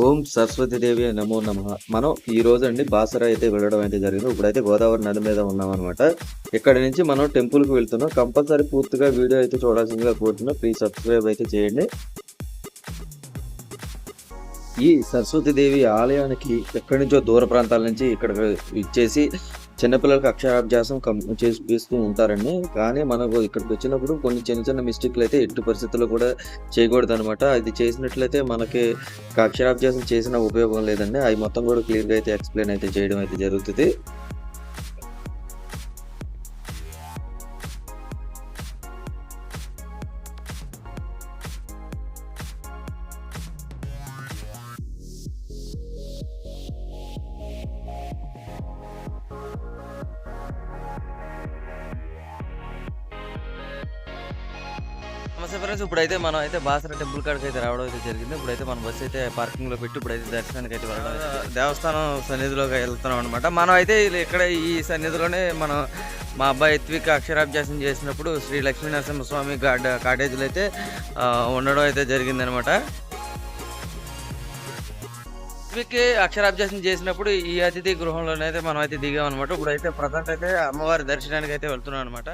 ఓం సరస్వతీదేవి నమో నమ. మనం ఈ రోజు అండి బాసర అయితే వెళ్ళడం అయితే జరిగింది. ఇప్పుడైతే గోదావరి నది మీద ఉన్నాం అనమాట ఇక్కడ నుంచి మనం టెంపుల్కి వెళ్తున్నాం. కంపల్సరీ పూర్తిగా వీడియో అయితే చూడాల్సిందిగా కోరుతున్నాం. ప్లీజ్ సబ్స్క్రైబ్ అయితే చేయండి. ఈ సరస్వతీదేవి ఆలయానికి ఎక్కడి నుంచో దూర ప్రాంతాల నుంచి ఇక్కడ ఇచ్చేసి చిన్నపిల్లలకి అక్షరాభ్యాసం చేస్తూ ఉంటారండి. కానీ మనకు ఇక్కడికి వచ్చినప్పుడు కొన్ని చిన్న చిన్న మిస్టేక్లు అయితే ఎట్టి పరిస్థితుల్లో కూడా చేయకూడదు అనమాట అది చేసినట్లయితే మనకి అక్షరాభ్యాసం చేసిన ఉపయోగం లేదండి. అవి మొత్తం కూడా క్లియర్గా అయితే ఎక్స్ప్లెయిన్ అయితే చేయడం అయితే జరుగుతుంది. నమస్తే ఫ్రెండ్స్ ఇప్పుడైతే మనం అయితే బాసర టెంపుల్ కాడికి అయితే రావడం అయితే జరిగింది. ఇప్పుడైతే మన బస్సు అయితే పార్కింగ్లో పెట్టి ఇప్పుడైతే దర్శనానికి అయితే వెళ్ళడం అయితే దేవస్థానం సన్నిధిలోకి వెళ్తున్నాం అనమాట మనం అయితే ఇక్కడ ఈ సన్నిధిలోనే మనం మా అబ్బాయి ఎత్విక్ అక్షరాభ్యాసం చేసినప్పుడు శ్రీ లక్ష్మీనరసింహస్వామి గార్డ్ కాటేజీలో అయితే ఉండడం అయితే జరిగింది అనమాట ఎత్విక్ అక్షరాభ్యాసం చేసినప్పుడు ఈ అతిథి గృహంలోనే అయితే మనం అయితే దిగాం అనమాట ఇప్పుడైతే ప్రజెంట్ అయితే అమ్మవారి దర్శనానికి అయితే వెళ్తున్నాం అనమాట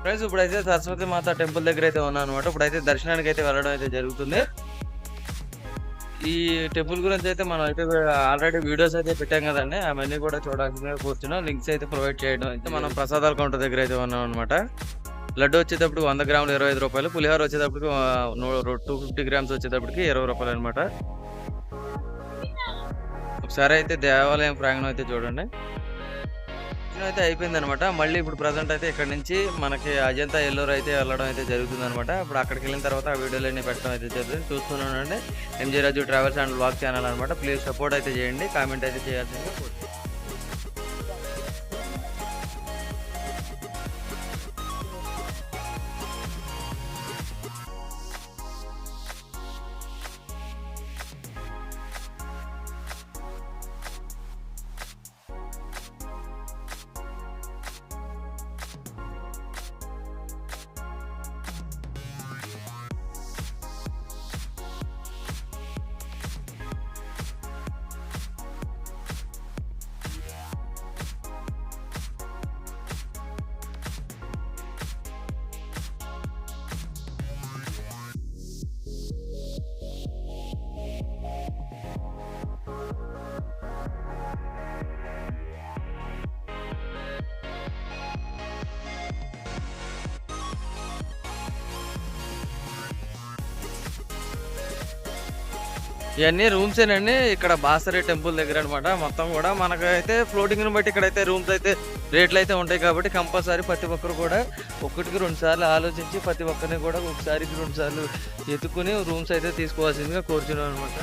ఫ్రెండ్స్ ఇప్పుడైతే సరస్వతి మాత టెంపుల్ దగ్గర అయితే ఉన్నాను అనమాట ఇప్పుడైతే దర్శనానికి అయితే వెళ్ళడం అయితే జరుగుతుంది. ఈ టెంపుల్ గురించి అయితే మనం అయితే ఆల్రెడీ వీడియోస్ అయితే పెట్టాం కదండి. అవన్నీ కూడా చూడాల్సిందిగా కూర్చున్నాం. లింక్స్ అయితే ప్రొవైడ్ చేయడం అయితే మనం ప్రసాదాల కౌంటర్ దగ్గర అయితే ఉన్నాం అనమాట లడ్డు వచ్చేటప్పుడు వంద గ్రాములు ఇరవై ఐదు రూపాయలు. పులిహోర వచ్చేటప్పటికి టూ ఫిఫ్టీ గ్రామ్స్ వచ్చేటప్పటికి ఇరవై రూపాయలు అనమాట ఒకసారి అయితే దేవాలయం ప్రాంగణం అయితే చూడండి. దర్శనం అయితే అయిపోయింది అనమాట మళ్ళీ ఇప్పుడు ప్రజెంట్ అయితే ఇక్కడ నుంచి మనకి అజంతా ఎల్లూరు అయితే వెళ్ళడం అయితే జరుగుతుంది అనమాట ఇప్పుడు అక్కడికి వెళ్ళిన తర్వాత ఆ వీడియోలన్నీ పెట్టడం అయితే జరుగుతుంది. చూస్తున్నానండి MG Raju travels and blog channel అనమాట. ప్లీజ్ సపోర్ట్ అయితే చేయండి. కామెంట్ అయితే చేయాల్సిందిగా ఇవన్నీ రూమ్స్ ఏనండి. ఇక్కడ బాసరి టెంపుల్ దగ్గర అనమాట మొత్తం కూడా మనకైతే ఫ్లోటింగ్ బట్టి ఇక్కడైతే రూమ్స్ అయితే రేట్లు అయితే ఉంటాయి కాబట్టి కంపల్సరీ ప్రతి ఒక్కరు కూడా ఒకటికి రెండు సార్లు ఆలోచించి ప్రతి ఒక్కరిని కూడా ఒకసారికి రెండు సార్లు ఎత్తుకుని రూమ్స్ అయితే తీసుకోవాల్సిందిగా కోరుచున్నాం అనమాట